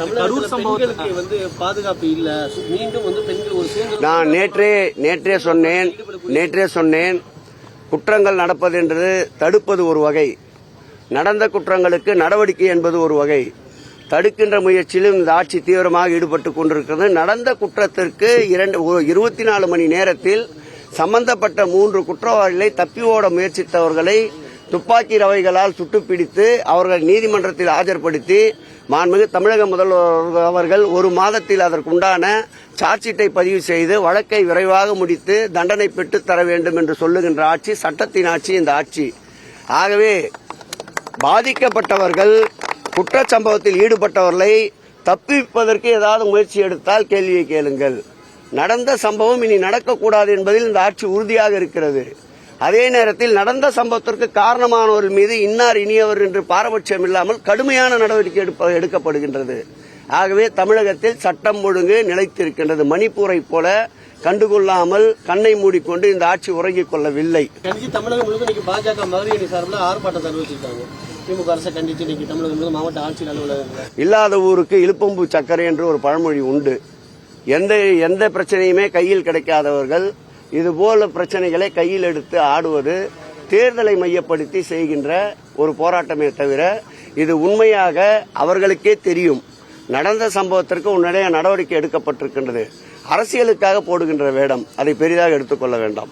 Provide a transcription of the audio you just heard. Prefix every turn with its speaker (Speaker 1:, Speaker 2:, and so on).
Speaker 1: கரூர் சம்பவத்துக்கு
Speaker 2: வந்து பாதுகாப்பு இல்ல. மீண்டும் வந்து பெண்கள் ஒரு சுதந்திரம்
Speaker 3: நான் நேற்றே நேற்றே சொன்னேன் நேற்றே சொன்னேன் குற்றங்கள் நடப்பது என்பது தடுப்பது ஒரு வகை. நடந்த குற்றங்களுக்கு நடவடிக்கை என்பது ஒரு வகை. தடுக்கின்ற முயற்சியிலும் இந்த ஆட்சி தீவிரமாக ஈடுபட்டு கொண்டிருக்கிறது. நடந்த குற்றத்திற்கு இரண்டு இருபத்தி நாலு மணி நேரத்தில் சம்பந்தப்பட்ட மூன்று குற்றவாளிகளை தப்பி ஓட முயற்சித்தவர்களை துப்பாக்கி ரவைகளால் சுட்டுப்பிடித்து அவர்கள் நீதிமன்றத்தில் ஆஜர்படுத்தி மாண்புமிகு தமிழக முதல்வர் அவர்கள் ஒரு மாதத்தில் அதற்குண்டான சார்ஜ்ஷீட்டை பதிவு செய்து வழக்கை விரைவாக முடித்து தண்டனை பெற்று தர வேண்டும் என்று சொல்லுகின்ற ஆட்சி சட்டத்தின் ஆட்சி இந்த ஆட்சி. ஆகவே பாதிக்கப்பட்டவர்கள் குற்றச்சம்பவத்தில் ஈடுபட்டவர்களை தப்பிப்பதற்கு ஏதாவது முயற்சி எடுத்தால் கேள்வியை கேளுங்கள். நடந்த சம்பவம் இனி நடக்கக்கூடாது என்பதில் இந்த ஆட்சி உறுதியாக இருக்கிறது. அதே நேரத்தில் நடந்த சம்பவத்திற்கு காரணமானவர்கள் மீது இன்னார் இனியவர் என்று பாரபட்சம் இல்லாமல் கடுமையான நடவடிக்கை எடுக்கப்படுகின்றது. ஆகவே தமிழகத்தில் சட்டம் ஒழுங்கு நிலைத்திருக்கின்றது. மணிப்பூரை போல கண்டுகொள்ளாமல் கண்ணை மூடிக்கொண்டு இந்த ஆட்சி உறங்கிக் கொள்ளவில்லை.
Speaker 2: தமிழகம் முழுக்க பாஜக அணி சார்பில் ஆர்ப்பாட்டத்தை அறிவிச்சிருக்காங்க மாவட்ட ஆட்சியர் அலுவலகங்கள்.
Speaker 3: இல்லாத ஊருக்கு இழுப்பம்பு சக்கரை என்று ஒரு பழமொழி உண்டு. எந்த எந்த பிரச்சனையுமே கையில் கிடைக்காதவர்கள் இதுபோல பிரச்சனைகளை கையில் எடுத்து ஆடுவது தேர்தலை மையப்படுத்தி செய்கின்ற ஒரு போராட்டமே தவிர இது உண்மையாக அவர்களுக்கே தெரியும். நடந்த சம்பவத்திற்கு உடனடியாக நடவடிக்கை எடுக்கப்பட்டிருக்கின்றது. அரசியலுக்காக போடுகின்ற வேடம் அதை பெரிதாக எடுத்துக்கொள்ள வேண்டாம்.